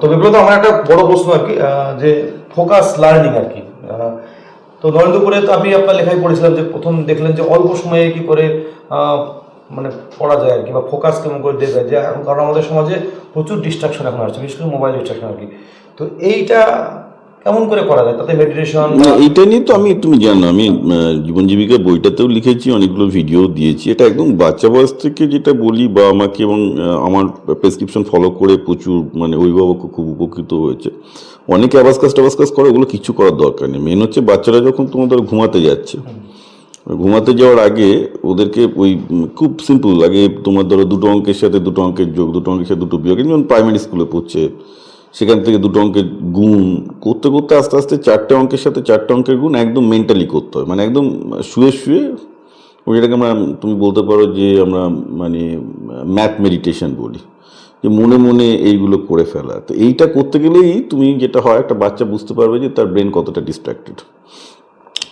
তো বিপ্লব আমার একটা বড় প্রশ্ন আর কি যে ফোকাস লার্নিং আর কি। তো নরেন্দ্রপুরে তো আমি আপনার লেখাই পড়েছিলাম যে প্রথম দেখলেন যে অল্প সময়ে কি করে মানে পড়া যায় আর কি বা ফোকাস কেমন করে দেওয়া যায় কারণ আমাদের সমাজে প্রচুর ডিস্ট্রাকশন এখন আসছে, বিশেষ করে মোবাইল ডিস্ট্রাকশন আর কি। তো এইটা কেমন করে করা যায়? তাতে মেডিটেশন না এইটা নিয়ে তো আমি তুমি জানো আমি জীবন জীবিকা বইটাতেও লিখেছি অনেকগুলো ভিডিও দিয়েছি। এটা একদম বাচ্চা বয়স থেকে যেটা বলি বা আমাকে এবং আমার প্রেসক্রিপশন ফলো করে প্রচুর মানে অভিভাবক খুব উপকৃত হয়েছে। অনেকে অ্যাবাসকাস টাবাসকাস করে ওগুলো কিছু করার দরকার নেই। মেন হচ্ছে বাচ্চারা যখন তোমাদের ঘুমাতে যাচ্ছে ঘুমাতে যাওয়ার আগে ওদেরকে ওই খুব সিম্পল আগে তোমার ধরো দুটো অঙ্কের সাথে দুটো অঙ্কের যোগ দুটো অঙ্কের সাথে দুটো বিয়োগ যেমন প্রাইমারি স্কুলে পড়ছে। সেখান থেকে দুটো অঙ্কের গুণ করতে করতে আস্তে আস্তে চারটে অঙ্কের সাথে চারটে অঙ্কের গুণ একদম মেন্টালি করতে হয়। মানে একদম শুয়ে শুয়ে ওই যেটাকে আমরা, তুমি বলতে পারো যে আমরা মানে ম্যাথ মেডিটেশন বলি, যে মনে মনে এইগুলো করে ফেলা। তো এইটা করতে গেলেই তুমি যেটা হয়, একটা বাচ্চা বুঝতে পারবে যে তার ব্রেন কতটা ডিস্ট্র্যাক্টেড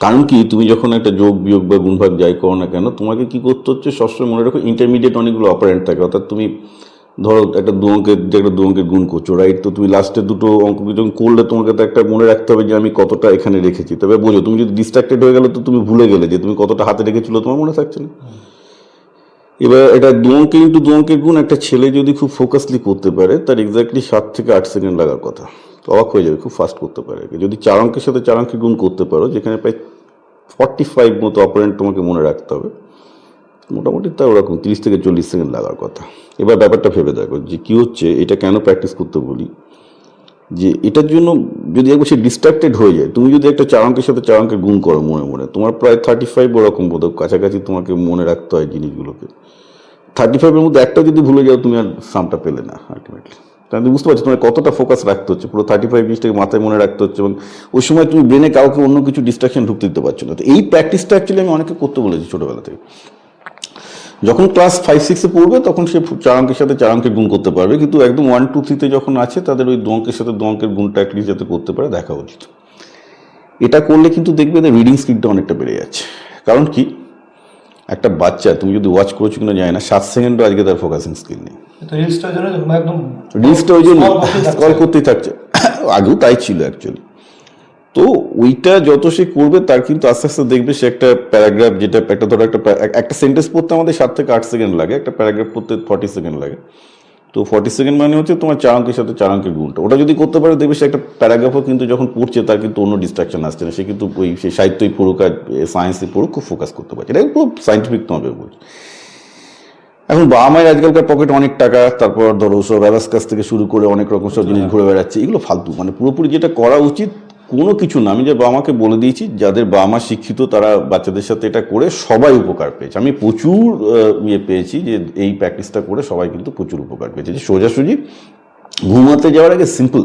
কারণ কি, তুমি যখন একটা যোগ, বিয়োগ বা গুণভাগ যাই করো না কেন, তোমাকে কি করতে হচ্ছে, সবসময় মনে রাখো ইন্টারমিডিয়েট অনেকগুলো অপারেন্ট থাকে। অর্থাৎ তুমি ধরো একটা দু অঙ্কের যে একটা দু অঙ্কের গুণ করছ রাইট তো তুমি লাস্টে দুটো অঙ্ক যখন করলে, তোমাকে তো একটা মনে রাখতে হবে যে আমি কতটা এখানে রেখেছি। তবে বোঝো, তুমি যদি ডিস্ট্রাক্টেড হয়ে গেলে তো তুমি ভুলে গেলে যে তুমি কতটা হাতে রেখেছিল, তোমার মনে থাকছে না। এবার এটা দু অঙ্কের ইন্টু দু অঙ্কের গুণ, একটা ছেলে যদি খুব ফোকাসলি করতে পারে, তার এক্স্যাক্টলি সাত থেকে আট সেকেন্ড লাগার কথা। তো অবাক হয়ে যাবে, খুব ফাস্ট করতে পারে। যদি চার অঙ্কের সাথে চার অঙ্কের গুণ করতে পারো, যেখানে প্রায় ফর্টি ফাইভ মতো অপারেন্ট তোমাকে মনে রাখতে হবে মোটামুটি তা ওরকম তিরিশ থেকে চল্লিশ সেকেন্ড লাগার কথা। এবার ব্যাপারটা ভেবে দেখো যে কী হচ্ছে, এটা কেন প্র্যাকটিস করতে বলি? যে এটার জন্য যদি একবার সে ডিস্ট্রাক্টেড হয়ে যায়, তুমি যদি একটা চার অঙ্কের সাথে চার অঙ্কের গুণ করো মনে মনে, তোমার প্রায় থার্টি ফাইভ ওরকম বোধ কাছাকাছি তোমাকে মনে রাখতে হয় জিনিসগুলোকে। থার্টি ফাইভের মধ্যে একটা যদি ভুলে যাও, তুমি আর সামটা পেলে না আলটিমেটলি কারণ তুমি বুঝতে পারছ তোমার কতটা ফোকাস রাখতে হচ্ছে, পুরো থার্টি ফাইভ জিনিসটাকে মাথায় মনে রাখতে হচ্ছে এবং ওই সময় তুমি ব্রেনে কাউকে অন্য কিছু ডিস্ট্রাকশন ঢুকতে দিতে পারছ না। তো এই প্র্যাকটিসটা অ্যাকচুয়ালি আমি অনেকে করতে বলেছি ছোটোবেলা থেকে। যখন ক্লাস ফাইভ সিক্সে পড়বে তখন সে চার অঙ্কের সাথে চার অঙ্কের গুণ করতে পারবে। কিন্তু একদম ওয়ান টু থ্রিতে যখন আছে তাদের ওই দু অঙ্কের সাথে দু অঙ্কের গুণটা অ্যাটলিস্ট যাতে করতে পারে দেখা উচিত। এটা করলে কিন্তু দেখবে যে রিডিং স্পিডটা অনেকটা বেড়ে যাচ্ছে। কারণ কি? একটা বাচ্চা তুমি যদি ওয়াচ করেছ কিনা যায় না সাত সেকেন্ডও আজকে তার ফোকাসিং স্কিল নেই। রিলসটা ওই জন্য করতেই থাকছে। আগেও তাই ছিল অ্যাকচুয়ালি তো ওইটা যত সে করবে তার কিন্তু আস্তে আস্তে দেখবে সে একটা প্যারাগ্রাফ যেটা একটা ধরো একটা একটা সেন্টেন্স পড়তে আমাদের সাত থেকে আট সেকেন্ড লাগে একটা প্যারাগ্রাফ পড়তে ফর্টি সেকেন্ড লাগে। তো ফর্টি সেকেন্ড মানে হচ্ছে তোমার চার অঙ্কের সাথে চার অঙ্কের গুণটা। ওটা যদি করতে পারে দেখবে সে একটা প্যারাগ্রাফও কিন্তু যখন পড়ছে তার কিন্তু অন্য ডিস্ট্রাকশন আসছে না। সে কিন্তু ওই সে সাহিত্যই পড়ুক আর সায়েন্সই পড়ুক খুব ফোকাস করতে পারছে এটা খুব সাইন্টিফিক তোমাকে বলছি। এখন বাবা মায়ের আজকালকার পকেটে অনেক টাকা তারপর ধরো সব কাছ থেকে শুরু করে অনেক রকম সব জিনিস ঘুরে বেড়াচ্ছে এগুলো ফালতু। মানে পুরোপুরি যেটা করা উচিত কোনো কিছু না, আমি যে বাবা মাকে বলে দিয়েছি, যাদের বাবা মা শিক্ষিত, তারা বাচ্চাদের সাথে এটা করে সবাই উপকার পেয়েছে। আমি প্রচুর ইয়ে পেয়েছি যে এই প্র্যাকটিসটা করে সবাই কিন্তু প্রচুর উপকার পেয়েছে। যে সোজাসুজি ঘুমাতে যাওয়ার আগে সিম্পল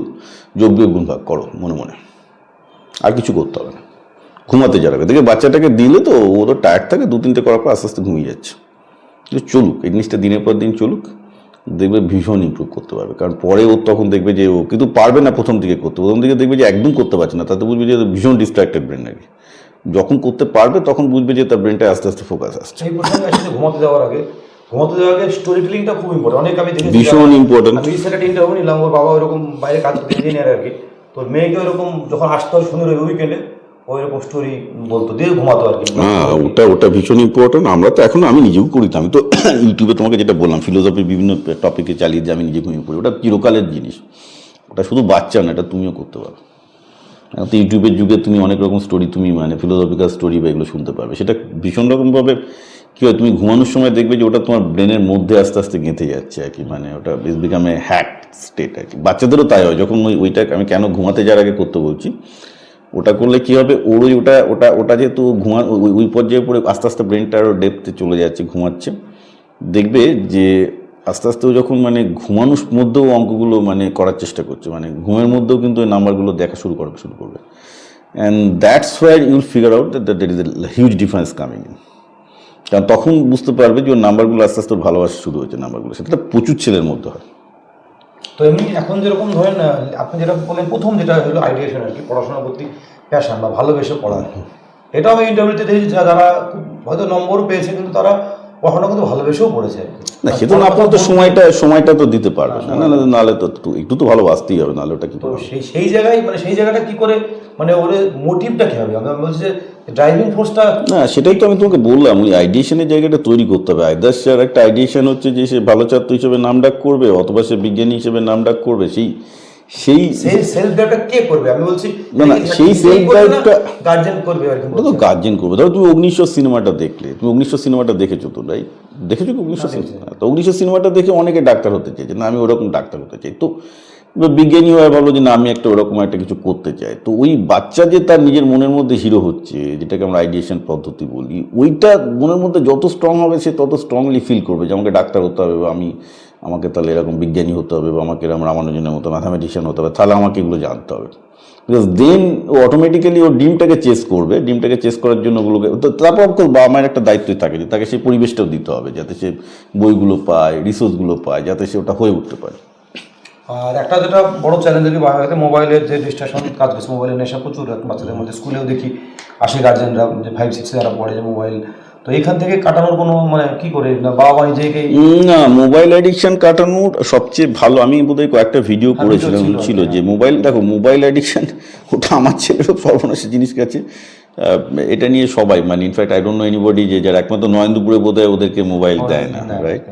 যোগ্য গুণ ভাগ করো, মনে মনে। আর কিছু করতে হবে না। ঘুমাতে যাওয়ার আগে। দেখে বাচ্চাটাকে দিলে তো ও তো টায়ার্ড থাকে দু তিনটে করার পর আস্তে আস্তে ঘুমিয়ে যাচ্ছে। চলুক, এই জিনিসটা দিনের পর দিন চলুক। দেখবে ভীষণ ইম্প্রুভ করতে পারবে। কারণ পরে ও তখন দেখবে যে ও কিন্তু পারবে না প্রথম দিকে করতে। প্রথম দিকে দেখবে যে একদম করতে পারছে না তাতে বুঝবে যে ভীষণ ডিস্ট্রাক্টেড ব্রেন নাকি। যখন করতে পারবে তখন বুঝবে যে তার ব্রেনটা আস্তে আস্তে ফোকাস আসছে। ঘুমাতে যাওয়ার আগে ঘুমাতে যাওয়ার আগে স্টোরি টেলিংটা খুব ইম্পর্টেন্ট অনেক আমি দেখেছি ভীষণ important। আমি রিসেন্ট ইন্টারভিউ নিলাম ওর বাবা ওরকম বাইরে কাজ করতে ইঞ্জিনিয়ার আর কি। তো মেয়েকে ওরকম যখন আসতে হয় শনিবার উইকেন্ডে ওই রকম স্টোরি বলতো, দিয়ে ঘুমাতো আর কি। হ্যাঁ ওটা ওটা ভীষণ ইম্পর্টেন্ট আমরা তো এখন, আমি নিজেও করি আমি তো ইউটিউবে তোমাকে যেটা বললাম ফিলোসফির বিভিন্ন টপিকে চালিয়ে যে আমি নিজে ঘুমিয়ে পড়ি। ওটা চিরকালের জিনিস। ওটা শুধু বাচ্চা না, এটা তুমিও করতে পারো। তো ইউটিউবের যুগে তুমি অনেক রকম স্টোরি তুমি মানে ফিলোসফিক্যাল স্টোরি বা এগুলো শুনতে পারবে। সেটা ভীষণ রকমভাবে কী হয়, তুমি ঘুমানোর সময় দেখবে যে ওটা তোমার ব্রেনের মধ্যে আস্তে আস্তে গেঁথে যাচ্ছে আর কি। মানে ওটা বেশ বিকাম হ্যাক স্টেট আর কি। বাচ্চাদেরও তাই হয়। যখন ওই, ওইটা আমি কেন ঘুমাতে যাওয়ার আগে করতে বলছি ওটা করলে কি হবে? ওর ওই ওটা ওটা ওটা যেহেতু ঘুমা ওই- পর্যায়ে পড়ে আস্তে আস্তে ব্রেনটা আরও ডেপতে চলে যাচ্ছে, ঘুমাচ্ছে। দেখবে যে আস্তে আস্তে ও যখন মানে ঘুমানোর মধ্যেও অঙ্কগুলো মানে করার চেষ্টা করছে মানে ঘুমের মধ্যেও কিন্তু ওই নাম্বারগুলো দেখা শুরু করবে শুরু করবে। And that's where you'll figure out that that is a huge difference coming in কারণ তখন বুঝতে পারবে যে ওর নাম্বারগুলো আস্তে আস্তে ভালোবাসা শুরু হয়েছে, নাম্বারগুলো। সেটা প্রচুর ছেলের মধ্যে হয়। তো এমনি এখন যেরকম ধরেন আপনি যেটা বললেন প্রথম যেটা হলো আইডিয়েশন আর কি পড়াশোনার প্রতি প্যাশন বা ভালোবেসে পড়া। এটাও আমি ইন্টারভিউতে দেখেছি যা- যারা হয়তো নম্বরও পেয়েছে কিন্তু তারা পড়াশোনা কিন্তু ভালোবেসেও পড়েছে না সে তো আপনার তো সময়টা সময়টা তো দিতে পারবে। না না না, নাহলে তো একটু- তো ভালোবাসতেই হবে নাহলে ওটা কি সেই সেই জায়গায় মানে সেই জায়গাটা কি করে মানে ওর মোটিভটা কি হবে? আমি বলছি যে ড্রাইভিং ফোর্সটা না সেটাই তো আমি তোমাকে বললাম ওই আইডিয়েশনের জায়গাটা তৈরি করতে হবে। আইদার স্যার একটা আইডিয়েশন হচ্ছে যে সে ভালো ছাত্র হিসেবে নাম ডাক করবে অথবা সে বিজ্ঞানী হিসেবে নাম ডাক করবে সেই সেই সেলফ ড্রাইভটা কে করবে? আমি বলছি না, না, সেই self drive-টা- গার্জেন করবে আর কি তো গার্জেন করবে। ধরো তুমি অগ্নিশ্বর সিনেমাটা দেখলে তুমি অগ্নিশ্বর সিনেমাটা দেখেছ তো রাই দেখেছ কি অগ্নিশ্বর সিনেমা? তো অগ্নিশ্বর সিনেমাটা দেখে অনেকে ডাক্তার হতে চাইছে না আমি ওরকম ডাক্তার হতে চাই। তো বিজ্ঞানী হয়ে ভাবলো যে না, আমি একটা ওরকম একটা কিছু করতে চাই। তো ওই বাচ্চা যে তার নিজের মনের মধ্যে হিরো হচ্ছে, যেটাকে আমরা আইডিয়েশন পদ্ধতি বলি, ওইটা মনের মধ্যে যত স্ট্রং হবে সে তত স্ট্রংলি ফিল করবে যে, আমাকে ডাক্তার হতে হবে বা আমি, আমাকে তাহলে এরকম বিজ্ঞানী হতে হবে বা আমাকে এরকম রামানুজনের মতো ম্যাথামেটিশিয়ান হতে হবে, তাহলে আমাকে এগুলো জানতে হবে। বিকজ দেন ও অটোমেটিক্যালি ও ডিমটাকে চেস করবে, ডিমটাকে চেস করার জন্য ওগুলোকে তারপর অফকোর্স বাবা মায়ের একটা দায়িত্বই থাকে যে, তাকে সেই পরিবেশটাও দিতে হবে, যাতে সে বইগুলো পায় রিসোর্সগুলো পায়, যাতে সে ওটা হয়ে উঠতে পারে। আর একটা যেটা বড় চ্যালেঞ্জ দেখি বাংলাতে মোবাইলের যে ডিস্ট্রাকশন কাজ করছে মোবাইলের নেশা প্রচুর বাচ্চাদের মধ্যে। স্কুলেও দেখি আসে গার্জেনরা যে ফাইভ সিক্সে যারা পড়ে যে মোবাইল তো এখান থেকে কাটানোর কোনো মানে কি করে? না বাবা মা নিজেকে না মোবাইল অ্যাডিকশন কাটানোর সবচেয়ে ভালো আমি বোধহয় কয়েকটা ভিডিও করেছিলাম ছিল, যে মোবাইল দেখো মোবাইল অ্যাডিকশন ওটা আমার ছেলেরও সর্বনাশের জিনিস গেছে। এটা নিয়ে সবাই মানে in fact I don't know anybody যে যারা একমাত্র নয়নদুপুরে বোধহয় ওদেরকে মোবাইল দেয় না রাইট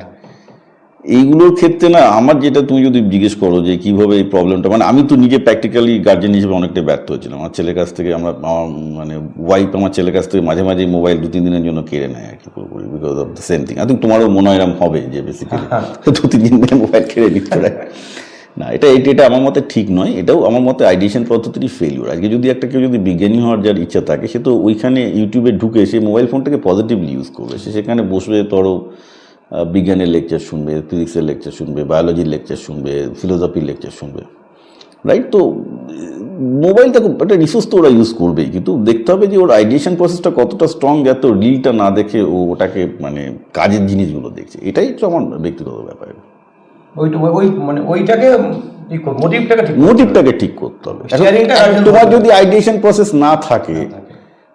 এইগুলোর ক্ষেত্রে না আমার যেটা তুমি যদি জিজ্ঞেস করো যে কীভাবে এই প্রবলেমটা মানে আমি তো নিজে প্র্যাকটিক্যালি গার্জেন হিসেবে অনেকটা ব্যর্থ হয়েছিলাম। আমার ছেলের কাছ থেকে আমরা আমার মানে ওয়াইফ আমার ছেলের কাছ থেকে মাঝে মাঝে মোবাইল দু তিন দিনের জন্য কেড়ে নেয় আর কি পুরোপুরি because of the same thing I think তোমারও মনে হয় এরকম হবে যে বেসিক্যালি দু তিন দিন ধরে মোবাইল কেড়ে নিতে right? না এটা এটা এটা আমার মতে ঠিক নয়। এটাও আমার মতে আইডিয়েশন পদ্ধতিরই ফেলিওর আজকে যদি একটা কেউ যদি বিজ্ঞানী হওয়ার যার ইচ্ছা থাকে সে তো ওইখানে ইউটিউবে ঢুকে সে মোবাইল ফোনটাকে পজিটিভলি ইউজ করবে। সে সেখানে বসবে আহ, বিজ্ঞানের লেকচার শুনবে ফিজিক্সের লেকচার শুনবে বায়োলজির লেকচার শুনবে ফিলোসফির লেকচার শুনবে রাইট তো মোবাইলটা একটা রিসোর্স তো ওরা ইউজ করবেই কিন্তু দেখতে হবে যে ওর আইডিয়েশন প্রসেসটা কতটা স্ট্রং যাতে রিলটা না দেখে ও ওটাকে মানে কাজের জিনিসগুলো দেখছে। এটাই তো আমার ব্যক্তিগত ব্যাপার। ওই মানে ওইটাকে মোটিভটাকে ঠিক মোটিভটাকে ঠিক করতে হবে। তোমার যদি আইডিয়েশন প্রসেস না থাকে।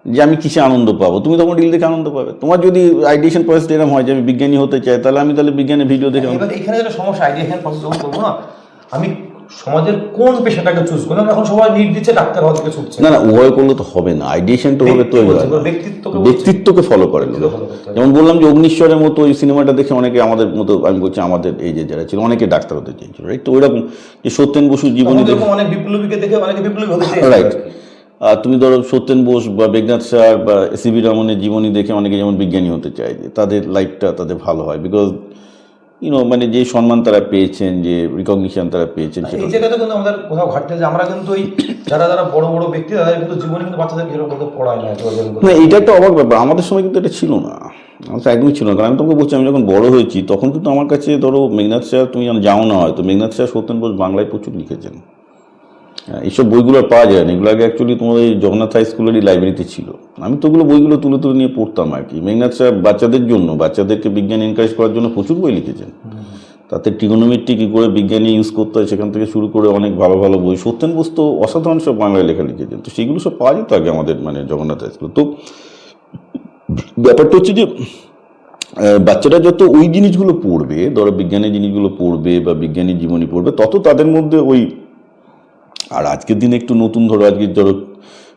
যে আমি কিসে আনন্দ পাবো? তুমি তখন রিল দেখে আনন্দ পাবে। তোমার যদি আইডিয়েশন প্রসেস এরকম হয় যে আমি বিজ্ঞানী হতে চাই তাহলে আমি তাহলে বিজ্ঞানের ভিডিও দেখে এখানে যেটা সমস্যা আইডিয়া এখানে প্রসেস যখন করব না আমি সমাজের কোন পেশাটাকে চুজ করলাম? এখন সবাই নিট দিচ্ছে ডাক্তার হওয়ার দিকে ছুটছে। না না উভয় করলে তো হবে না আইডিয়েশনটা হবে তো বলছি, ব্যক্তিত্বকে বলছি। ব্যক্তিত্বকে ফলো করে লোক। হবে। যেমন বললাম যে অগ্নিশ্বরের মতো ওই সিনেমাটা দেখে অনেকে আমাদের মতো আমি বলছি আমাদের এই যে যারা ছিল অনেকে ডাক্তার হতে চেয়েছিল রাইট তো ওইরকম যে সত্যেন বসুর জীবনী দেখে অনেক বিপ্লবীকে দেখে অনেকে বিপ্লবী হতে রাইট তুমি ধরো সত্যেন বোস বা মেঘনাথ স্যার বা সিবি রমনের জীবনী দেখে অনেকে যেমন বিজ্ঞানী হতে চায় যে তাদের লাইফটা তাদের ভালো হয় বিকজ ইউনো মানে যে সম্মান তারা পেয়েছেন যে রিকগনিশন তারা পেয়েছেন এই জায়গাতে কিন্তু আমাদের কোথাও ঘাটতে যে আমরা কিন্তু ওই যারা যারা বড় বড় ব্যক্তি তাদের কিন্তু জীবনে কিন্তু বাচ্চাদের এরকম করতে পড়ায় না এটা একটা অবাক ব্যাপার। আমাদের সময় কিন্তু এটা ছিল না। আমার তো একদমই ছিল না। কারণ আমি তোমাকে বলছি আমি যখন বড় হয়েছি তখন কিন্তু আমার কাছে ধরো মেঘনাথ স্যার তুমি যেন যাও না হয়তো মেঘনাথ স্যার সত্যেন বোস বাংলায় প্রচুর লিখেছেন। এইসব বইগুলো পাওয়া যায় না। এগুলো আগে অ্যাকচুয়ালি তোমার জগন্নাথ হাই স্কুলেরই লাইব্রেরিতে ছিল। আমি তো ওগুলো বইগুলো তুলে তুলে নিয়ে পড়তাম আর কি। মেঘনাথ স্যার বাচ্চাদের জন্য, বাচ্চাদেরকে বিজ্ঞান এনকারেজ করার জন্য প্রচুর বই লিখেছেন। তাতে ট্রিগোনোমেট্রি কী করে বিজ্ঞানী ইউজ করতে হয় সেখান থেকে শুরু করে অনেক ভালো ভালো বই। সত্যেন বস্তু অসাধারণ সব বাংলায় লেখা লিখেছেন। তো সেগুলো সব পাওয়া যেত আগে আমাদের মানে জগন্নাথ হাই স্কুল তো ব্যাপারটা হচ্ছে যে বাচ্চারা যত ওই জিনিসগুলো পড়বে, ধরো বিজ্ঞানের জিনিসগুলো পড়বে বা বিজ্ঞানী জীবনী পড়বে, তত তাদের মধ্যে ওই আর আজকের দিনে একটু নতুন ধরো আজকে ধরো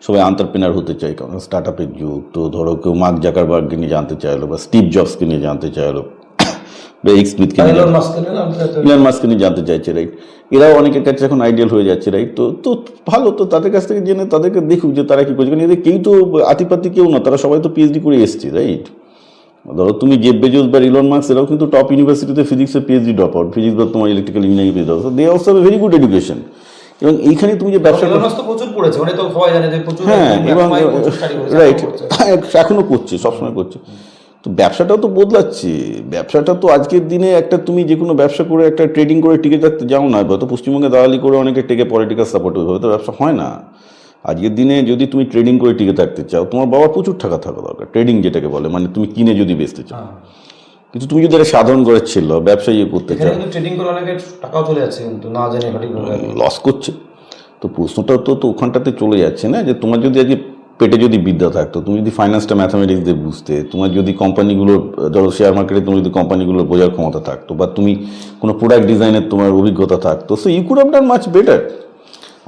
সবাই আন্টারপ্রেনার হতে চায় কারণ স্টার্ট আপের যুগ তো ধরো কেউ মার্ক জাকারবার্গকে নিয়ে জানতে চাইলো বা স্টিভ জবসকে নিয়ে জানতে চাইলো বা এক্স স্মিথকে নিয়ে ইলান মাস্ককে নিয়ে জানতে চাইছে রাইট এরাও অনেকের কাছে এখন আইডিয়াল হয়ে যাচ্ছে রাইট তো তো ভালো তো তাদের কাছ থেকে জেনে তাদেরকে দেখুক যে তারা কি করছে। কারণ এদের কেউ তো আতিপাতি কেউ না তারা সবাই তো পিএইচডি করে এসছে রাইট ধরো তুমি জেব বেজোস বা ইলন মার্কস এরাও কিন্তু টপ ইউনিভার্সিটিতে ফিজিক্সে পিএইচডি ড্রপ আউট ফিজিক্স বা তোমার electrical engineering PhD drop they also very good education এবং এইখানে তুমি যে ব্যবসা প্রচুর পড়েছে মানে তো সবাই জানে যে প্রচুর হ্যাঁ এবং রাইট করছে। এখনও করছে সবসময় করছে তো ব্যবসাটাও তো বদলাচ্ছে ব্যবসাটা তো আজকের দিনে একটা তুমি যে কোনো ব্যবসা করে একটা ট্রেডিং করে টিকে থাকতে যাও না হয়তো পশ্চিমবঙ্গে দালালি করে অনেকে টেকে পলিটিক্যাল সাপোর্ট হবে তো ব্যবসা হয় না আজকের দিনে যদি তুমি ট্রেডিং করে টিকে থাকতে চাও তোমার বাবা প্রচুর টাকা থাকা দরকার ট্রেডিং যেটাকে বলে মানে তুমি কিনে যদি বেচতে চাও হ্যাঁ। কিন্তু তুমি যদি একটা সাধারণ করে ছিল ব্যবসা ইয়ে করতে চাও। ট্রেডিং করে অনেকে টাকাও চলে যাচ্ছে কিন্তু না জেনে লস করছে। তো প্রশ্নটা তো তো ওখানটাতে চলে যাচ্ছে না যে তোমার যদি আজকে পেটে যদি বিদ্যা থাকতো তুমি যদি ফাইন্যান্সটা ম্যাথামেটিক্স দিয়ে বুঝতে তোমার যদি কোম্পানিগুলোর ধরো শেয়ার মার্কেটে তুমি যদি কোম্পানিগুলোর বোঝার ক্ষমতা থাকতো বা তুমি কোনো প্রোডাক্ট ডিজাইনের তোমার অভিজ্ঞতা থাকতো so you could have done much better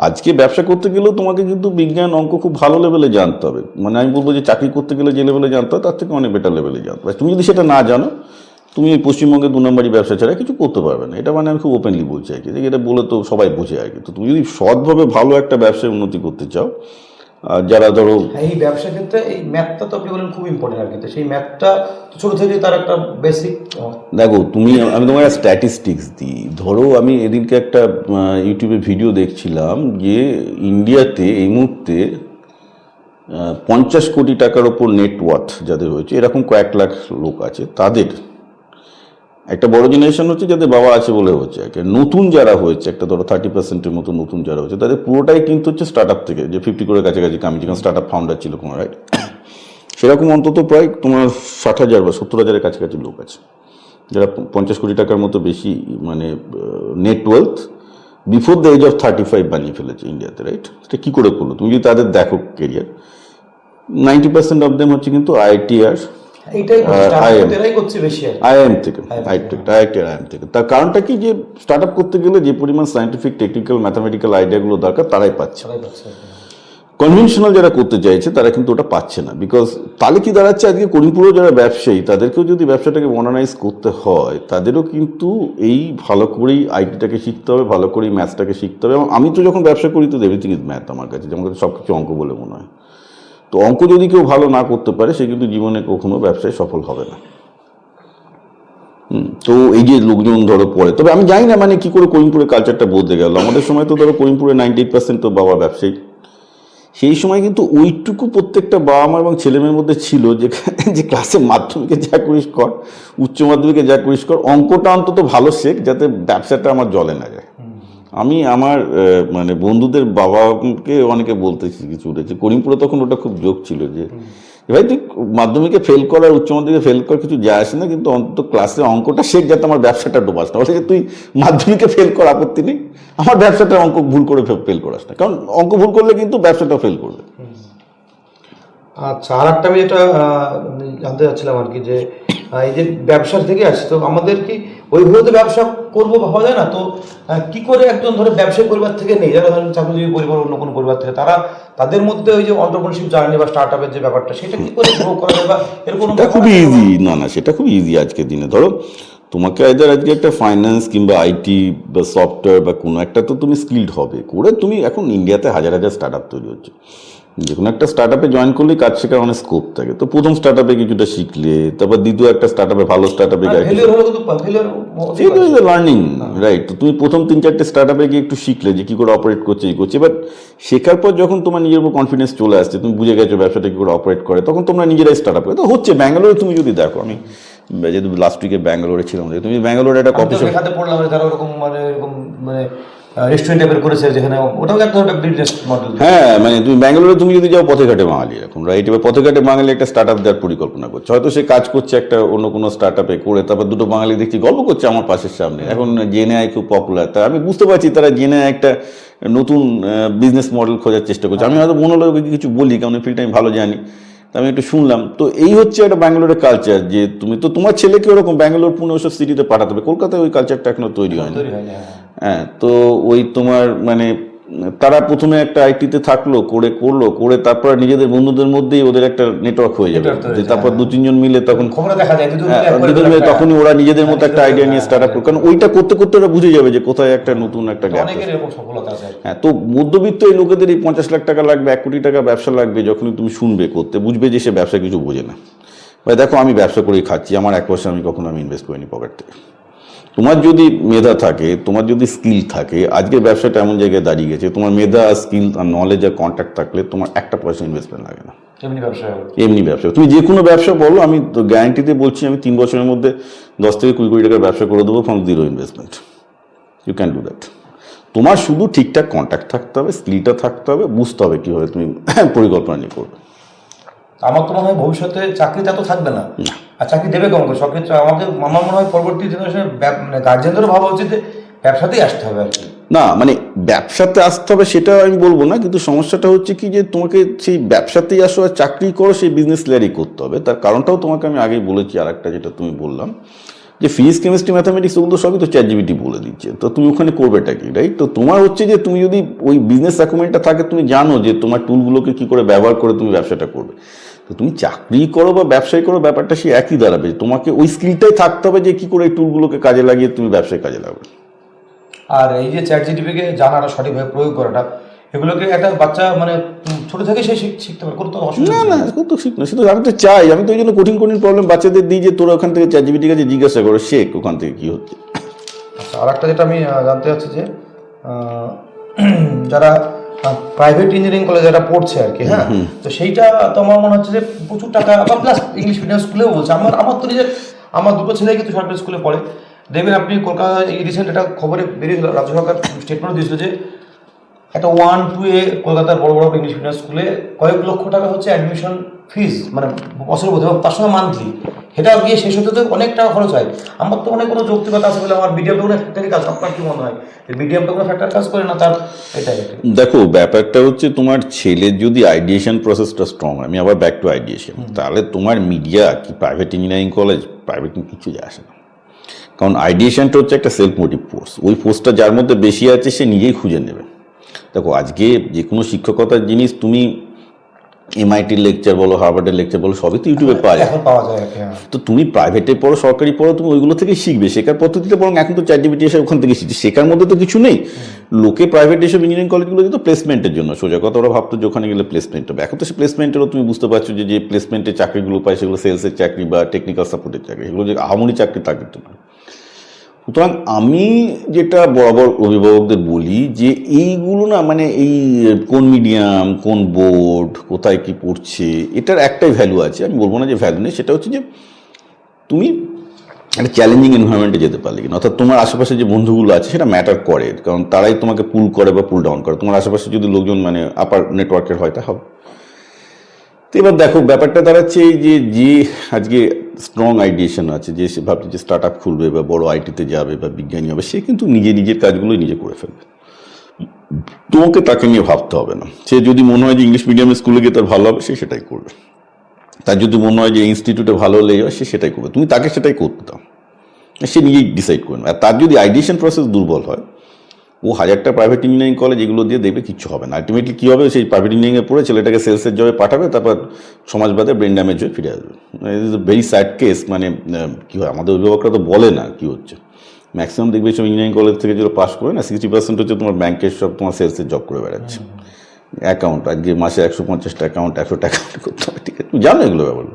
আজকে ব্যবসা করতে গেলেও তোমাকে কিন্তু বিজ্ঞান অঙ্ক খুব ভালো লেভেলে জানতে হবে। মানে আমি বলব যে চাকরি করতে গেলে যে লেভেলে জানতে হবে তার থেকে অনেক বেটার লেভেলে জানতে হবে। তুমি যদি সেটা না জানো তুমি এই পশ্চিমবঙ্গে দু নম্বরই ব্যবসা ছাড়া কিছু করতে পারবে না। এটা মানে আমি খুব ওপেনলি বলছি আর কি। এটা বলে তো সবাই বোঝে আর কি। তো তুমি যদি সৎভাবে ভালো একটা ব্যবসায় উন্নতি করতে চাও আর যারা ধরো হ্যাঁ, এই ব্যবসা ক্ষেত্রে এই ম্যাথটা তো আপনি বলেন খুব ইম্পর্টেন্ট আর কি। সেই ম্যাথটা ছোট থেকে তার একটা বেসিক দেখো তুমি আমি তোমার স্ট্যাটিস্টিক্স দিই। ধরো আমি এদিনকে একটা ইউটিউবে ভিডিও দেখছিলাম যে ইন্ডিয়াতে এই মুহূর্তে পঞ্চাশ কোটি টাকার ওপর নেটওয়ার্থ যাদের হয়েছে এরকম কয়েক লাখ লোক আছে তাদের একটা বড় জেনারেশন হচ্ছে যাদের বাবা আছে বলে হচ্ছে। একটা নতুন যারা হয়েছে, একটা ধরো থার্টি পার্সেন্টের মতো নতুন যারা হয়েছে, তাদের পুরোটাই কিন্তু হচ্ছে স্টার্ট আপ থেকে, যে ফিফটি করে কাছাকাছি কামি যেখানে স্টার্ট আপ ফাউন্ডার ছিল কোনো রাইট সেরকম অন্তত প্রায় তোমার ষাট হাজার বা সত্তর হাজারের কাছাকাছি লোক আছে। যারা পঞ্চাশ কোটি টাকার মতো বেশি মানে net wealth before the age of thirty five বানিয়ে ফেলেছে ইন্ডিয়াতে রাইট সেটা কী করে করল? তুমি যদি তাদের দেখো career ninety percent of them হচ্ছে কিন্তু আইটি করছে বেশি থেকে আইএম থেকে তার কারণটা কি যে স্টার্ট আপ করতে গেলে যে পরিমাণ সায়েন্টিফিক টেকনিক্যাল ম্যাথামেটিক্যাল আইডিয়াগুলো দরকার তারাই পাচ্ছে। কনভেনশনাল যারা করতে চাইছে তারা কিন্তু ওটা পাচ্ছে না। বিকজ তাহলে কি দাঁড়াচ্ছে? আজকে করিমপুরেও যারা ব্যবসায়ী তাদেরকেও যদি ব্যবসাটাকে মডার্নাইজ করতে হয় তাদেরও কিন্তু এই ভালো করেই আইটিটাকে শিখতে হবে ভালো করেই ম্যাথটাকে শিখতে হবে। এবং আমি তো যখন ব্যবসা করি তো এভরিথিং ইজ ম্যাথ আমার কাছে যেমন সব কিছু অঙ্ক বলে মনে হয়। তো অঙ্ক যদি কেউ ভালো না করতে পারে, সে কিন্তু জীবনে কখনো ব্যবসায় সফল হবে না। তো এই যে লোকজন ধরো পড়ে, তবে আমি জানি না মানে কি করে করিমপুরের কালচারটা বদলে গেল। আমাদের সময় তো ধরো করিমপুরে নাইনটি এইট পার্সেন্ট তো বাবা ব্যবসায়ী। সেই সময় কিন্তু ওইটুকু প্রত্যেকটা বাবা মা এবং ছেলেমেয়ের মধ্যে ছিল যে যে ক্লাসে মাধ্যমিকে যা করিস কর, উচ্চ মাধ্যমিকে যা করিস কর, অঙ্কটা অন্তত ভালো শেখ, যাতে ব্যবসাটা আমার জলে না যায়। আমি আমার মানে বন্ধুদের বাবাকে অনেকে বলতে কিছু উঠেছে। করিমপুরে তখন ওটা খুব যোগ ছিল যে ভাই তুই মাধ্যমিকে ফেল কর আর উচ্চ মাধ্যমিকে ফেল কর কিছু যায় আসে না কিন্তু অন্তত ক্লাসে অঙ্কটা শেখ যাতে আমার ব্যবসাটা ডোবাস না। যে তুই মাধ্যমিকে ফেল কর আপত্তি নেই আমার ব্যবসাটা অঙ্ক ভুল করে ফেল করাস না। কারণ অঙ্ক ভুল করলে কিন্তু ব্যবসাটা ফেল করবে। আচ্ছা আর একটা আমি আহ, জানতে চাচ্ছিলাম আর কি যে এই যে ব্যবসার থেকে আসছে তো আমাদের কি ওইভাবে ব্যবসা করব ভাবা যায় না তো কি করে একজন ধরে ব্যবসায়ী পরিবার থেকে নেই? যারা ধরেন চাকরিজীবী পরিবার অন্য কোনো পরিবার থেকে তারা তাদের মধ্যে ওই যে অন্টারপ্রিনারশিপ জার্নি বা স্টার্ট আপের যে ব্যাপারটা সেটা কি করে গ্রো করা যায় বা এরকম এটা খুবই ইজি না না সেটা খুবই ইজি আজকের দিনে। ধরো তোমাকে আইদার আজকে একটা ফাইন্যান্স কিংবা আইটি বা সফটওয়্যার বা কোনো একটা তো তুমি স্কিল্ড হবে। করে তুমি এখন ইন্ডিয়াতে হাজার হাজার স্টার্ট আপ তৈরি হচ্ছে। যে কোনো একটা স্টার্ট আপে জয়েন করলেই কাজ শেখার অনেক স্কোপ থাকে। তো প্রথম স্টার্ট আপে কিছুটা শিখলে তারপর দ্বিতীয় একটা স্টার্ট আপে ভালো স্টার্ট আপে লার্নিং রাইট তো তুমি প্রথম তিন চারটে স্টার্ট আপে গিয়ে একটু শিখলে যে কী করে অপারেট করছে এই করছে। বাট শেখার পর যখন তোমার নিজের উপর কনফিডেন্স চলে আসছে তুমি বুঝে গেছো ব্যবসাটা কী করে অপারেট করে তখন তোমরা নিজেরাই স্টার্ট আপ তো হচ্ছে ব্যাঙ্গালোরে তুমি যদি দেখো আমি যেহেতু লাস্ট উইকে ব্যাঙ্গালোরে ছিলাম তুমি ব্যাঙ্গালোরে একটা কফি শপ পড়লাম মানে এরকম মানে রেস্টুরেন্ট টাইপের করেছে যেখানে ওটাও এক ধরনের বিজনেস মডেল হ্যাঁ মানে তুমি ব্যাঙ্গালোরে তুমি যদি যাও পথে ঘাটে বাঙালি এখন রাইট এবার পথে ঘাটে বাঙালি একটা স্টার্ট আপ দেওয়ার পরিকল্পনা করছে। হয়তো সে কাজ করছে একটা অন্য কোনো স্টার্ট আপে করে তারপর দুটো বাঙালি দেখছি গল্প করছে আমার পাশের সামনে। এখন জেনে আই খুব পপুলার তা আমি বুঝতে পারছি তারা জেনে একটা নতুন বিজনেস মডেল খোঁজার চেষ্টা করছে। আমি হয়তো মনে হলো কিছু বলি কারণ ফিল্ডটা আমি ভালো জানি। তা আমি একটু শুনলাম। তো এই হচ্ছে একটা ব্যাঙ্গালোরের কালচার যে তুমি তো তোমার ছেলেকে ওরকম ব্যাঙ্গালোর পুনে ওসব সিটিতে পাঠাতে হবে। কলকাতায় ওই কালচারটা এখনও তৈরি হয়নি। তৈরি হয়নি হ্যাঁ হ্যাঁ তো ওই তোমার মানে তারা প্রথমে একটা আইটিতে থাকল করে করল করে তারপর নিজেদের বন্ধুদের মধ্যেই ওদের একটা নেটওয়ার্ক হয়ে যাবে। যে তারপর দু তিনজন মিলে তখন দেখা যায় হ্যাঁ, মিলে একটা- তখনই ওরা নিজেদের মতো একটা আইডিয়া নিয়ে হ্যাঁ, স্টার্ট আপ করবে কারণ ওইটা করতে করতে ওরা বুঝে যাবে যে কোথায় একটা নতুন একটা গ্যাপ। হ্যাঁ তো মধ্যবিত্ত এই লোকেদের এই পঞ্চাশ লাখ টাকা লাগবে এক কোটি টাকা ব্যবসা লাগবে যখনই তুমি শুনবে করতে বুঝবে যে সে ব্যবসা কিছু বোঝে না। ভাই দেখো আমি ব্যবসা করেই খাচ্ছি আমার এক পয়সা আমি কখনো আমি ইনভেস্ট করিনি পকেট থেকে। তোমার যদি মেধা থাকে তোমার যদি স্কিল থাকে আজকের ব্যবসাটা এমন জায়গায় দাঁড়িয়ে গেছে তোমার মেধা স্কিল আর নলেজ আর কন্ট্যাক্ট থাকলে তোমার একটা পয়সা ইনভেস্টমেন্ট লাগে না। এমনি ব্যবসা এমনি ব্যবসা। তুমি যে কোনো ব্যবসা বলো আমি তো গ্যারান্টিতে বলছি আমি তিন বছরের মধ্যে দশ থেকে কুড়ি কোটি টাকার ব্যবসা করে দেবো from zero investment you can do that তোমার শুধু ঠিকঠাক কন্ট্যাক্ট থাকতে হবে স্কিলটা থাকতে হবে বুঝতে হবে কীভাবে তুমি পরিকল্পনা নিয়ে করবে। আমার তো মনে হয় ভবিষ্যতে চাকরিটা তো থাকবে না। আর চাকরি দেবে কম করে? সব ক্ষেত্রে আমাকে আমার মনে হয় পরবর্তী জেনারেশনের গার্জেনদেরও ভাবা উচিত যে ব্যবসাতেই আসতে হবে আর কি। না মানে ব্যবসাতে আসতে হবে সেটা আমি বলব না কিন্তু সমস্যাটা হচ্ছে কি যে তোমাকে সেই ব্যবসাতেই আসো আর চাকরি করো সেই বিজনেস লেয়ারই করতে হবে। তার কারণটাও তোমাকে আমি আগেই বলেছি আর একটা যেটা তুমি বললাম যে ফিজিক্স কেমিস্ট্রি ম্যাথামেটিক্স ওগুলো সবই তো চ্যাট জিবিটি বলে দিচ্ছে। তো তুমি ওখানে করবেটা কি রাইট তো তোমার হচ্ছে যে তুমি যদি ওই বিজনেস অ্যাকুমেন্টটা থাকে তুমি জানো যে তোমার টুলগুলোকে কি করে ব্যবহার করে তুমি ব্যবসাটা করবে। তো তুমি চাকরি করো বা ব্যবসায় করো ব্যাপারটা সে একই দাঁড়াবে। তোমাকে ওই স্কিলটাই থাকতে হবে যে কি করে এই টুলগুলোকে কাজে লাগিয়ে তুমি ব্যবসায় কাজে লাগাবে। আর এই যে চ্যাট জিটিপিকে জানাটা সঠিকভাবে প্রয়োগ করাটা এগুলোকে একটা বাচ্চা মানে ছোট থেকে সে শিখ- শিখতে পারে কোনো তো অসুবিধা না। না কত ঠিক না শুধু আমি তো চাই। আমি তো ওই জন্য কঠিন কঠিন প্রবলেম বাচ্চাদের দিই যে তোরা ওখান থেকে চ্যাট জিবিটির কাছে জিজ্ঞাসা করো শেখ ওখান থেকে কি হচ্ছে। আচ্ছা আর একটা যেটা আমি জানতে চাচ্ছি যে যারা প্রাইভেট ইঞ্জিনিয়ারিং কলেজ যেটা পড়ছে আর কি হ্যাঁ? তো সেইটা তো আমার মনে হচ্ছে যে প্রচুর টাকা বা প্লাস ইংলিশ মিডিয়াম স্কুলেও বলছে। আমার আমার তো নিজের আমার দুটো ছেলে কিন্তু সরকারি স্কুলে পড়ে। দেখবেন আপনি কলকাতা এই রিসেন্ট একটা খবরে বেরিয়ে রাজ্য সরকার স্টেটমেন্ট দিয়েছিল যে একটা ওয়ান টু এ কলকাতার বড় বড় ইংলিশ মিডিয়াম স্কুলে কয়েক লক্ষ টাকা হচ্ছে অ্যাডমিশন ফিস মানে বছরের এবং তার সঙ্গে মান্থলি সেটা গিয়ে শেষ হতে তো অনেক টাকা খরচ হয়। আমার তো অনেক কোনো যৌক্তিকতা আছে বলে আমার মিডিয়ামটা কোনো ফ্যাক্টরি কাজ। আপনার কি মনে হয়? মিডিয়ামটা কোনো ফ্যাক্টর কাজ করে না তার এটাই দেখো ব্যাপারটা হচ্ছে তোমার ছেলের যদি আইডিয়েশন প্রসেসটা স্ট্রং আমি আবার ব্যাক টু আইডিয়েশন তাহলে তোমার মিডিয়া কি প্রাইভেট ইঞ্জিনিয়ারিং কলেজ প্রাইভেট কিছু আসে না। কারণ আইডিয়েশনটা হচ্ছে একটা সেলফ মোটিভ ফোর্স ওই ফোর্সটা যার মধ্যে বেশি আছে সে নিজেই খুঁজে নেবে। দেখো আজকে যে কোনো শিক্ষকতার জিনিস তুমি এমআইটির লেকচার বলো হার্ভার্ডের লেকচার বলো সবই তো ইউটিউবে পাওয়া যায়। পাওয়া যায় হ্যাঁ। তো তুমি প্রাইভেটে পড়ো সরকারি পড়ো তুমি ওইগুলো থেকে শিখবে। শেখার পদ্ধতিতে বরং এখন তো চ্যাট জিবিটি এসে ওখান থেকে শিখছে। শেখার মধ্যে তো কিছু নেই। লোকে প্রাইভেট এসব ইঞ্জিনিয়ারিং কলেজগুলো তো প্লেসমেন্টের জন্য। সোজা কথা ওরা ভাবতো যে ওখানে গেলে প্লেসমেন্ট হবে। এখন তো সে প্লেসমেন্টেরও তুমি বুঝতে পারছ যে যে প্লেসমেন্টের চাকরিগুলো পায় সেগুলো সেলসের চাকরি বা টেকনিক্যাল সাপোর্টের চাকরি। সেগুলো যে আহামরি চাকরি তা কিন্তু না সুতরাং আমি যেটা বরাবর অভিভাবকদের বলি যে এইগুলো না মানে এই কোন মিডিয়াম, কোন বোর্ড, কোথায় কি পড়ছে, এটার একটাই ভ্যালু আছে। আমি বলব না যে ভ্যালু নেই, সেটা হচ্ছে যে তুমি একটা চ্যালেঞ্জিং এনভায়রনমেন্টে যেতে পারলে কিনা। অর্থাৎ তোমার আশেপাশে যে বন্ধুগুলো আছে, সেটা ম্যাটার করে। কারণ তারাই তোমাকে পুল করে বা পুল ডাউন করে। তোমার আশেপাশে যদি লোকজন মানে আপার নেটওয়ার্কের হয় তা হবে। তো এবার দেখো, ব্যাপারটা দাঁড়াচ্ছে এই যে যে আজকে স্ট্রং আইডিয়েশন আছে, যে সে ভাবছে যে স্টার্ট আপ খুলবে বা বড় আইটিতে যাবে বা বিজ্ঞানী হবে, সে কিন্তু নিজে নিজের কাজগুলোই নিজে করে ফেলবে। তোমাকে তাকে নিয়ে ভাবতে হবে না। সে যদি মনে হয় যে ইংলিশ মিডিয়ামে স্কুলে গিয়ে তার ভালো হবে, সে সেটাই করবে। তার যদি মনে হয় যে ইনস্টিটিউটে ভালো হলে সে সেটাই করবে। তুমি তাকে সেটাই করতে দাও। সে নিজেই ডিসাইড করবে আর তার যদি আইডিয়েশন প্রসেস দুর্বল হয় ও হাজারটা প্রাইভেট ইঞ্জিনিয়ারিং কলেজ এগুলো দিয়ে দেখবে কিচ্ছু হবে না। আলটিমেটলি কী হবে? সেই প্রাইভেট ইঞ্জিনিয়ারিংয়ে পড়ে ছেলেটাকে সেলসের জবে পাঠাবে তারপর সমাজবাদে ব্রেন ড্যামেজ হয়ে ফিরে আসবে। Is a very sad case মানে কী হয় আমাদের অভিভাবকরা তো বলে না কী হচ্ছে। ম্যাক্সিমাম দেখবে সব ইঞ্জিনিয়ারিং কলেজ থেকে যেগুলো পাস করে না সিক্সটি পার্সেন্ট হচ্ছে তোমার ব্যাংকের সব তোমার সেলসের জব করে বেড়াচ্ছে। অ্যাকাউন্ট আজকে মাসে একশো পঞ্চাশটা অ্যাকাউন্ট একশোটা অ্যাকাউন্ট করতে হবে ঠিক আছে? তুমি জানো এগুলো ব্যাপার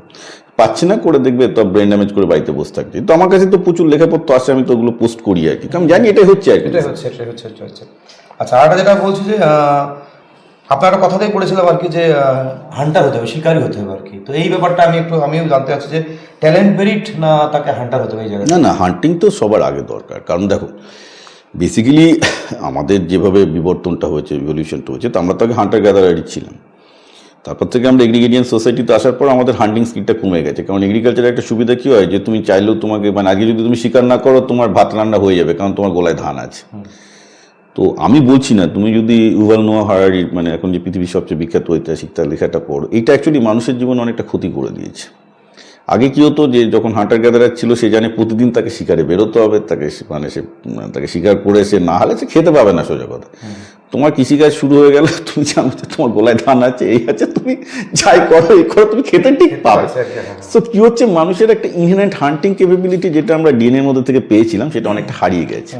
পাচ্ছে না করে দেখবে তো ব্রেন ড্যামেজ করে বাড়িতে বসে থাকছে। তো আমার কাছে তো প্রচুর লেখাপত্র আসে আমি তো ওগুলো পোস্ট করি আর কি। কারণ আমি জানি এটাই হচ্ছে আর কি। এটাই হচ্ছে এটাই হচ্ছে হচ্ছে। আচ্ছা যেটা বলছি যে আপনার একটা কথাতেই পড়েছিলাম আর কি যে হান্টার হতে হবে শিকারী হতে হবে আর কি। তো এই ব্যাপারটা আমি একটু আমিও জানতে চাচ্ছি যে ট্যালেন্ট মেরিট না তাকে হান্টার হতে হবে এই জায়গায় না না হান্টিং তো সবার আগে দরকার। কারণ দেখো বেসিক্যালি আমাদের যেভাবে বিবর্তনটা হয়েছে রিভলিউশনটা হয়েছে তো আমরা তো আগে হান্টার গ্যাদারারই ছিলাম। তারপর থেকে আমরা এগ্রিগেরিয়ান সোসাইটিতে আসার পর আমাদের হান্টিং স্কিলটা কমে গেছে। কারণ এগ্রিকালচারের একটা সুবিধা কী হয়? যে তুমি চাইলেও তোমাকে মানে আগে যদি তুমি শিকার না করো তোমার ভাত রান্না হয়ে যাবে কারণ তোমার গলায় ধান আছে। তো আমি বলছি না তুমি যদি ইউভাল নোয়া হারারির মানে এখন যে পৃথিবীর সবচেয়ে বিখ্যাত ঐতিহাসিক তার লেখাটা পড়ো এটা অ্যাকচুয়ালি মানুষের জীবনে অনেকটা ক্ষতি করে দিয়েছে। আগে কি হতো যে যখন হাঁটার গ্যাদারার ছিল সে জানে প্রতিদিন তাকে শিকারে বেরোতে হবে তাকে মানে সে মানে তাকে শিকার করে সে না হলে সে খেতে পাবে না সোজা কথা। তোমার কৃষিকাজ শুরু হয়ে গেলে তুমি জানো যে তোমার গলায় ধান আছে এই আছে তুমি যাই করো এই করো তুমি খেতে ঠিক পাবে। আর কি। সো কি হচ্ছে মানুষের একটা ইনহেরেন্ট হান্টিং ক্যাপাবিলিটি যেটা আমরা ডিএনএর মধ্যে থেকে পেয়েছিলাম সেটা অনেকটা হারিয়ে গেছে।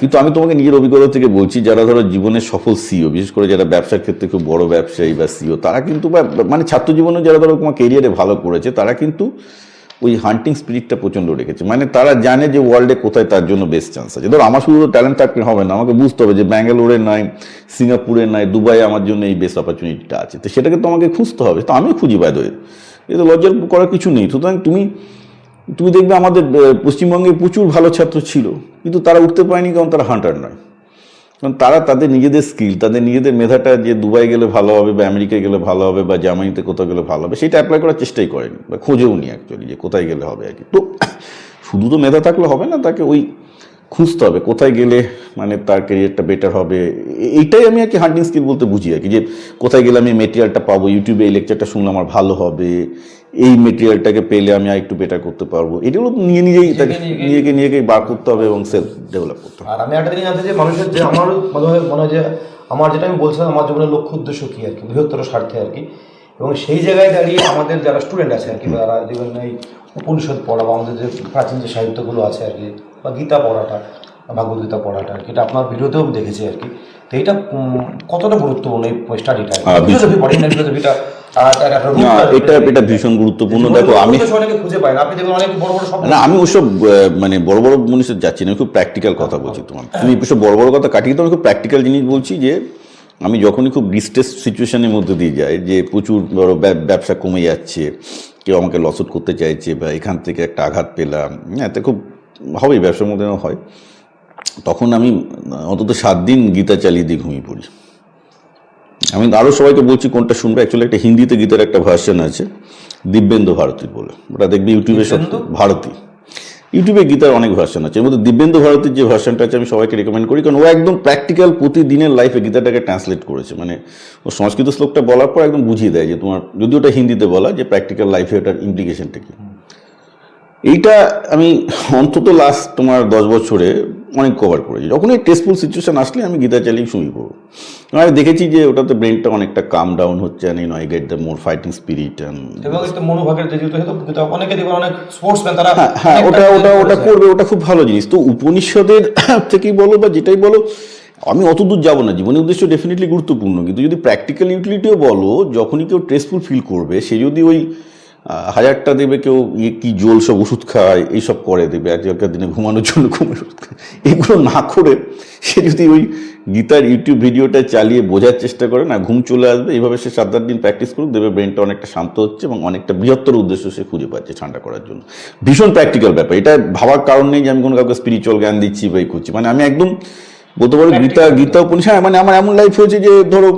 কিন্তু আমি তোমাকে নিজের অভিজ্ঞতা থেকে বলছি যারা ধরো জীবনের সফল সিও বিশেষ করে যারা ব্যবসার ক্ষেত্রে খুব বড় ব্যবসায়ী বা সিও তারা কিন্তু বা মানে ছাত্র জীবনে যারা ধরো তোমার কেরিয়ারে ভালো করেছে তারা কিন্তু ওই হান্টিং স্পিরিটটা প্রচণ্ড রেখেছে। মানে তারা জানে যে ওয়ার্ল্ডে কোথায় তার জন্য বেস্ট চান্স আছে। ধরো আমার শুধু ট্যালেন্ট থাকলে হবে না, আমাকে বুঝতে হবে যে ব্যাঙ্গালোরে নাই, সিঙ্গাপুরে নাই দুবাই আমার জন্য এই বেস্ট অপরচুনিটিটা আছে। তো সেটাকে তোমাকে খুঁজতে হবে। তো আমিও খুঁজি বাদ হয়ে এতে লজ্জার করার কিছু নেই। সুতরাং তুমি তুমি দেখবে আমাদের পশ্চিমবঙ্গে প্রচুর ভালো ছাত্র ছিল, কিন্তু তারা উঠতে পারেনি কারণ তারা হান্টার নয়। কারণ তারা তাদের নিজেদের স্কিল তাদের নিজেদের মেধাটা যে দুবাই গেলে ভালো হবে বা আমেরিকায় গেলে ভালো হবে বা জার্মানিতে কোথাও গেলে ভালো হবে, সেটা অ্যাপ্লাই করার চেষ্টাই করেনি বা খোঁজেও নি অ্যাকচুয়ালি যে কোথায় গেলে হবে আর কি। তো শুধু তো মেধা থাকলে হবে না, তাকে ওই খুঁজতে হবে কোথায় গেলে মানে তার ক্যারিয়ারটা বেটার হবে। এইটাই আমি আর কি হান্টিং স্কিল বলতে বুঝি আর কি যে কোথায় গেলে আমি মেটেরিয়ালটা পাবো ইউটিউবে এই লেকচারটা শুনলে আমার ভালো হবে এই মেটেরিয়ালটাকে পেলে আমি আর একটু বেটার করতে পারব। এগুলো নিয়ে নিজেই তাকে নিজেকে- নিজেকে নিজেকে বার করতে হবে এবং সেলফ ডেভেলপ করতে হবে। আর আমি একটা জিনিস জানতে যে মানুষের যে আমার মনে হয় মনে হয় যে আমার যেটা আমি বলছিলাম আমার জীবনের লক্ষ্য উদ্দেশ্য কি আর কি বৃহত্তর স্বার্থে আর কি। এবং সেই জায়গায় দাঁড়িয়ে আমাদের যারা স্টুডেন্ট আছে আর কি যারা এই উপনিষদ পড়া বা আমাদের যে প্রাচীন যে সাহিত্যগুলো আছে আর কি বা গীতা পড়াটা ভাগবত গীতা পড়াটা এটা আপনার ভিডিওতেও আমি দেখেছি আর কি। তো এটা কতটা গুরুত্বপূর্ণ এই স্টাডিটা হ্যাঁ, ফিলোসফি পড়েন না ফিলোসফিটা এটা এটা ভীষণ গুরুত্বপূর্ণ। দেখো আমি না। সব আমি ওসব মানে বড় বড় মনীষের যাচ্ছি না খুব প্র্যাকটিক্যাল কথা বলছি তোমার। তুমি ওসব বড় বড় কথা কাটিয়ে তো আমি খুব প্র্যাকটিক্যাল জিনিস বলছি যে আমি যখনই খুব ডিস্ট্রেস সিচুয়েশনের মধ্যে দিয়ে যাই যে প্রচুর বড় ব্যব- ব্যবসা কমে যাচ্ছে কেউ আমাকে লসট করতে চাইছে বা এখান থেকে একটা আঘাত পেলাম হ্যাঁ খুব হবেই ব্যবসার মধ্যে হয়। তখন আমি অন্তত সাত দিন গীতা চালিয়ে দিয়ে ঘুমিয়ে পড়ি। আমি আরও সবাইকে বলছি কোনটা শুনবে? অ্যাকচুয়ালি একটা হিন্দিতে গীতার একটা ভার্সন আছে দিব্যেন্দু ভারতী বলে। ওটা দেখবি ইউটিউবে সব ভারতী। ইউটিউবে গীতার অনেক ভার্সন আছে। এর মধ্যে দিব্যেন্দু ভারতীর যে ভার্সনটা আছে আমি সবাইকে রেকমেন্ড করি কারণ ও একদম প্র্যাকটিক্যাল প্রতিদিনের লাইফে গীতাটাকে ট্রান্সলেট করেছে। মানে ও সংস্কৃত শ্লোকটা বলার পর একদম বুঝিয়ে দেয় যে তোমার যদি ওটা হিন্দিতে বলা যে প্র্যাকটিক্যাল লাইফে ওটার ইমপ্লিকেশনটা কি। এইটা আমি অন্তত লাস্ট তোমার দশ বছরে অনেক কভার করেছি। যখন এই টেস্টফুল সিচুয়েশন আসলে আমি গীতা চালিয়ে শুয়ে পড়ব আমি দেখেছি যে ওটাতে ব্রেনটা অনেকটা কাম ডাউন হচ্ছে and you know I get the more fighting spirit and যে যেহেতু অনেকে অনেক স্পোর্টসম্যান তারা হ্যাঁ হ্যাঁ ওটা ওটা ওটা করবে ওটা খুব ভালো জিনিস। তো উপনিষদের থেকেই বলো বা যেটাই বলো আমি অত দূর যাব না। জীবনের উদ্দেশ্য ডেফিনেটলি গুরুত্বপূর্ণ। কিন্তু যদি প্র্যাকটিক্যাল ইউটিলিটিও বলো যখনই কেউ স্ট্রেসফুল ফিল করবে সে যদি ওই হাজারটা দেবে কেউ ইয়ে কি জল সব ওষুধ খায় এইসব করে দেবে আজকালকার দিনে ঘুমানোর জন্য ঘুমের ওষুধ খায়। এগুলো না করে সে যদি ওই গীতার ইউটিউব ভিডিওটা চালিয়ে বোঝার চেষ্টা করে না ঘুম চলে আসবে এইভাবে সে সাত আট দিন প্র্যাকটিস করুক দেবে ব্রেনটা অনেকটা শান্ত হচ্ছে এবং অনেকটা বৃহত্তর উদ্দেশ্য সে খুঁজে পাচ্ছে ঠান্ডা করার জন্য। ভীষণ প্র্যাকটিক্যাল ব্যাপার। এটা ভাবার কারণ নেই যে আমি কোনো কাউকে স্পিরিচুয়াল জ্ঞান দিচ্ছি বা এই করছি। মানে আমি একদম বলতে পারো গীতা গীতা উপনিষদ হ্যাঁ, মানে আমার এমন লাইফ হয়েছে যে ধরো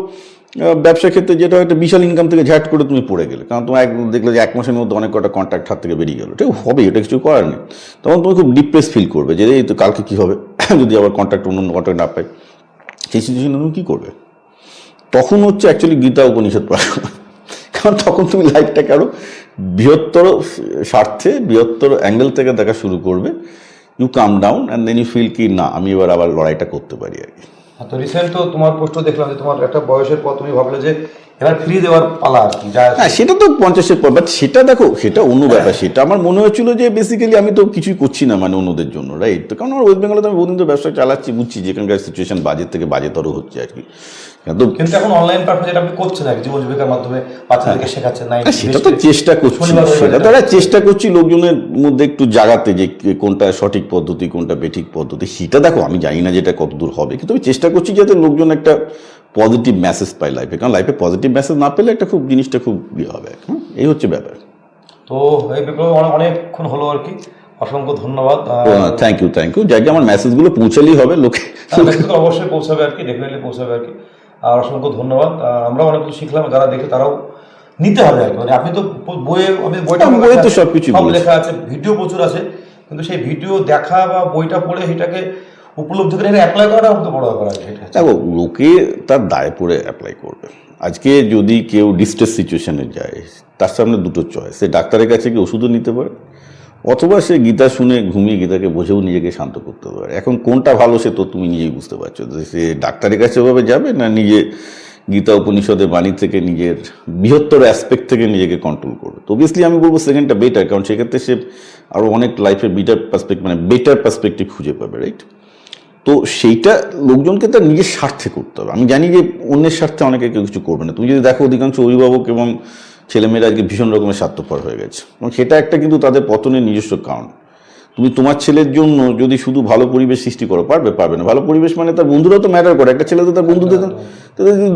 ব্যবসা ক্ষেত্রে যেটা একটা বিশাল ইনকাম থেকে ঝ্যাট করে তুমি পড়ে গেলে। কারণ তোমার এক দেখলে যে এক মাসের মধ্যে অনেক কটা কন্ট্যাক্ট হাত থেকে বেরিয়ে গেলো। ঠিক হবে এটা কিছু করার নেই। তখন তুমি খুব ডিপ্রেস ফিল করবে যে, এই তো কালকে কী হবে? যদি আবার কন্ট্যাক্ট অন্য কন্ট্যাক্ট না পাই। সেই সিচুয়েশনে তুমি কী করবে? তখন হচ্ছে অ্যাকচুয়ালি গীতা উপনিষদ পড়াশোনা কারণ তখন তুমি লাইফটাকে আরও বৃহত্তর স্বার্থে, বৃহত্তর অ্যাঙ্গেল থেকে দেখা শুরু করবে। You calm down and then you feel কি, না, আমি এবার আবার লড়াইটা করতে পারি আর কি। তো রিসেন্ট তো তোমার পোস্টও দেখলাম যে তোমার একটা বয়সের পর তুমি ভাবলে যে এবার ফ্রি দেওয়ার পালা আর কি হ্যাঁ সেটা তো পঞ্চাশের পর বাট সেটা দেখো সেটা অন্য ব্যাপার সেটা আমার মনে হয়েছিল যে বেসিক্যালি আমি তো কিছুই করছি না মানে অন্যদের জন্য রাইট তো কারণ আমার ওয়েস্ট বেঙ্গলে তো আমি বহুদিন তো ব্যবসা চালাচ্ছি বুঝছি যেখানকার সিচুয়েশন বাজেট থেকে বাজেতর হচ্ছে আর কি। কিন্তু এখন অনলাইন প্ল্যাটফর্ম যেটা আপনি করছেন আর জীবন জীবিকার মাধ্যমে বাচ্চাদেরকে শেখাচ্ছেন না হ্যাঁ, সেটা তো চেষ্টা করছি সেটা এটা- তো একটা চেষ্টা করছি লোকজনের মধ্যে একটু জাগাতে যে কোনটা সঠিক পদ্ধতি কোনটা বেঠিক পদ্ধতি সেটা দেখো আমি জানি না যেটা কতদূর হবে কিন্তু আমি চেষ্টা করছি যাতে লোকজন একটা পজিটিভ মেসেজ পায় লাইফে কারণ লাইফে পজিটিভ মেসেজ না পেলে একটা খুব জিনিসটা খুব ইয়ে হবে হ্যাঁ এই হচ্ছে ব্যাপার। তো এই অনেক অনেকক্ষণ হলো আর কি অসংখ্য ধন্যবাদ থ্যাংক ইউ থ্যাংক ইউ যাকে আমার মেসেজগুলো পৌঁছালেই হবে লোকে হ্যাঁ, অবশ্যই পৌঁছাবে আর কি ডেফিনেটলি পৌঁছাবে আর কি। আর অসংখ্য ধন্যবাদ। আমরা অনেক কিছু শিখলাম যারা দেখে তারাও নিতে হবে আর মানে আপনি তো বইয়ে আমি বইটা বইয়ে কাছে তো সব বলেছে। লেখা আছে ভিডিও প্রচুর আছে কিন্তু সেই ভিডিও দেখা বা বইটা পড়ে সেটাকে উপলব্ধি করে এটা অ্যাপ্লাই করাটা আমাকে বড় ব্যাপার আছে দেখো লোকে তার দায় পড়ে অ্যাপ্লাই করবে। আজকে যদি কেউ ডিস্ট্রেস সিচুয়েশনে যায় তার সামনে দুটো চয়েস সে ডাক্তারের কাছে কি ওষুধও নিতে পারে অথবা সে গীতা শুনে ঘুমিয়ে গীতাকে বোঝেও নিজেকে শান্ত করতে পারে এখন কোনটা ভালো সে তো তুমি নিজেই বুঝতে পারছ যে সে ডাক্তারের কাছে ওভাবে যাবে না নিজে গীতা উপনিষদের বাণী থেকে নিজের বৃহত্তর অ্যাসপেক্ট থেকে নিজেকে কন্ট্রোল করবে? তো অবভিয়াসলি আমি বলব সেকেন্ডটা বেটার কারণ সেক্ষেত্রে সে আরও অনেক লাইফে বেটার পার্সপেক্ট মানে বেটার পার্সপেক্টিভ খুঁজে পাবে রাইট তো সেইটা লোকজনকে তার নিজের স্বার্থে করতে হবে। আমি জানি যে অন্যের স্বার্থে অনেকে কেউ কিছু করবে না। তুমি যদি দেখো অধিকাংশ অভিভাবক এবং ছেলেমেয়েরা আজকে ভীষণ রকমের স্বার্থপর হয়ে গেছে। এবং সেটা একটা কিন্তু তাদের পতনের নিজস্ব কারণ। তুমি তোমার ছেলের জন্য যদি শুধু ভালো পরিবেশ সৃষ্টি করো পারবে পারবে না। ভালো পরিবেশ মানে তার বন্ধুরাও তো ম্যাটার করে। একটা ছেলে তো তার বন্ধুদের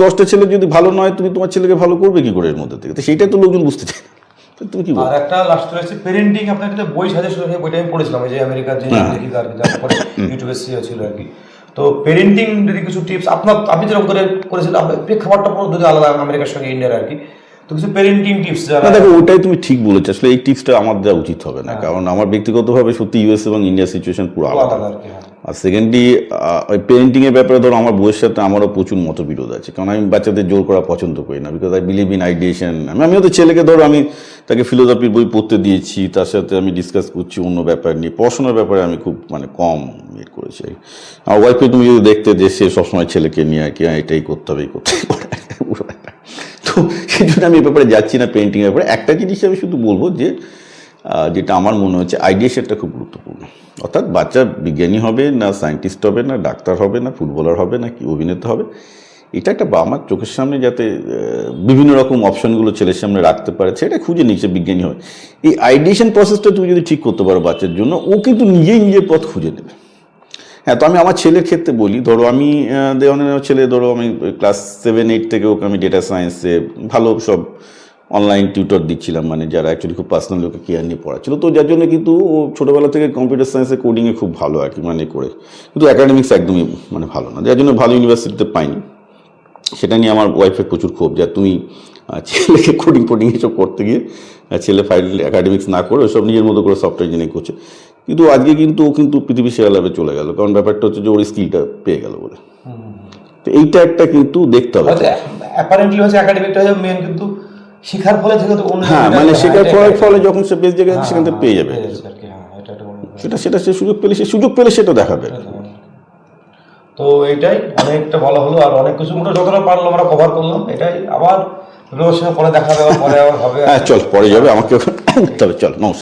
দশটা ছেলে যদি ভালো নয় তুমি তোমার ছেলেকে ভালো করবে কি করে এর মধ্যে থেকে? তো সেইটাই তো লোকজন বুঝতে চায় তুমি কি আর একটা লাস্ট রয়েছে পেরেন্টিং আপনার একটা বই সাজেস্ট করেছে বইটা আমি পড়েছিলাম যে আমেরিকার যে হ্যাঁ। লেখিকা আর কি যার ইউটিউবে সিও ছিল আর কি। তো যদি কিছু টিপস আপনার আপনি যেরকম করে করেছিলেন আপনার প্রেক্ষাপটটা পুরো যদি আলাদা আমেরিকার সঙ্গে ইন্ডিয়ার আর কি। তো কিছু পেরেন্টিং টিপস যারা দেখো ওটাই তুমি ঠিক বলেছ। আসলে এই টিপসটা আমার দেওয়া উচিত হবে না। কারণ আমার ব্যক্তিগতভাবে সত্যি ইউএস এবং ইন্ডিয়া সিচুয়েশন পুরো আলাদা। আর কি হ্যাঁ। সেকেন্ডলি ওই পেরেন্টিংয়ের ব্যাপারে ধরো আমার বইয়ের সাথে আমারও প্রচুর মতবিরোধ আছে। কারণ আমি বাচ্চাদের জোর করা পছন্দ করি না। Because I believe in ideation আমি আমিও তো ছেলেকে ধরো আমি তাকে ফিলোসফির বই পড়তে দিয়েছি। তার সাথে আমি ডিসকাস করছি অন্য ব্যাপার নিয়ে। পড়াশোনার ব্যাপারে আমি খুব মানে কম ইয়ে করেছি আর ওয়াইফকে তুমি যদি দেখতে যে সে সবসময় ছেলেকে নিয়ে আর কি "হ্যাঁ, এটাই করতে হবে এই করতে হবে। তো সেই জন্য আমি এ ব্যাপারে যাচ্ছি না পেন্টিংয়ের ব্যাপারে। একটা জিনিস আমি শুধু বলব যে যেটা আমার মনে হচ্ছে আইডিয়েশনটা খুব গুরুত্বপূর্ণ। অর্থাৎ বাচ্চা বিজ্ঞানী হবে না সায়েন্টিস্ট হবে না, ডাক্তার হবে না ফুটবলার হবে না, কি অভিনেতা হবে, এটা একটা বা আমার চোখের সামনে যাতে বিভিন্ন রকম অপশনগুলো ছেলের সামনে রাখতে পারে, সেটা খুঁজে নিচ্ছে বিজ্ঞানী হয় এই আইডিয়েশন প্রসেসটা তুমি যদি ঠিক করতে পারো বাচ্চার জন্য, ও কিন্তু নিজেই নিজের পথ খুঁজে নেবে। হ্যাঁ তো আমি আমার ছেলের ক্ষেত্রে বলি, ধরো আমি দেওয়ানের ছেলে, ধরো আমি ক্লাস সেভেন এইট থেকে ওকে আমি ডেটা সায়েন্সে ভালো সব অনলাইন টিউটর দিচ্ছিলাম মানে যারা অ্যাকচুয়ালি খুব পার্সোনালি ওকে কেয়ার নিয়ে পড়াচ্ছিল। তো যার জন্য কিন্তু ও ছোটোবেলা থেকে কম্পিউটার সায়েন্সে কোডিংয়ে খুব ভালো আর কি মানে করে। কিন্তু অ্যাকাডেমিক্স একদমই মানে ভালো না। যার জন্য ভালো ইউনিভার্সিটিতে পাইনি। সেটা নিয়ে আমার ওয়াইফের প্রচুর ক্ষোভ যা তুমি ছেলেকে কোডিং কোডিং এসব করতে গিয়ে ছেলে ফাইল একাডেমিক্স না করে, ওসব নিজের মতো করে সফটওয়্যার ইঞ্জিনিয়ারিং করছে। কিন্তু আজকে কিন্তু ও কিন্তু পৃথিবীর সেরা ল্যাবে চলে গেল। কারণ ব্যাপারটা হচ্ছে যে ওর স্কিলটা পেয়ে গেল বলে। তো এইটা একটা কিন্তু দেখতে হবে। অ্যাপারেন্টলি হচ্ছে একাডেমিকটা মেন কিন্তু শিখার ফলে থেকে তো হ্যাঁ মানে। শেখার এটা- ফলে ফলে যখন সে বেশ জায়গায় হ্যাঁ, সেখান থেকে পেয়ে যাবে। হ্যাঁ, ব্যাপার। সেটা সেটা সে সুযোগ পেলে সে সুযোগ পেলে সেটা দেখাবে। তো এইটাই অনেকটা বলা হলো আর অনেক কিছু মোটা যতটা পারল আমরা কভার করলাম এটাই। আবার রোজ পরে দেখা দেওয়ার পরে আবার হবে। হ্যাঁ চল পরে যাবে আমাকে তবে চল নমস্কার।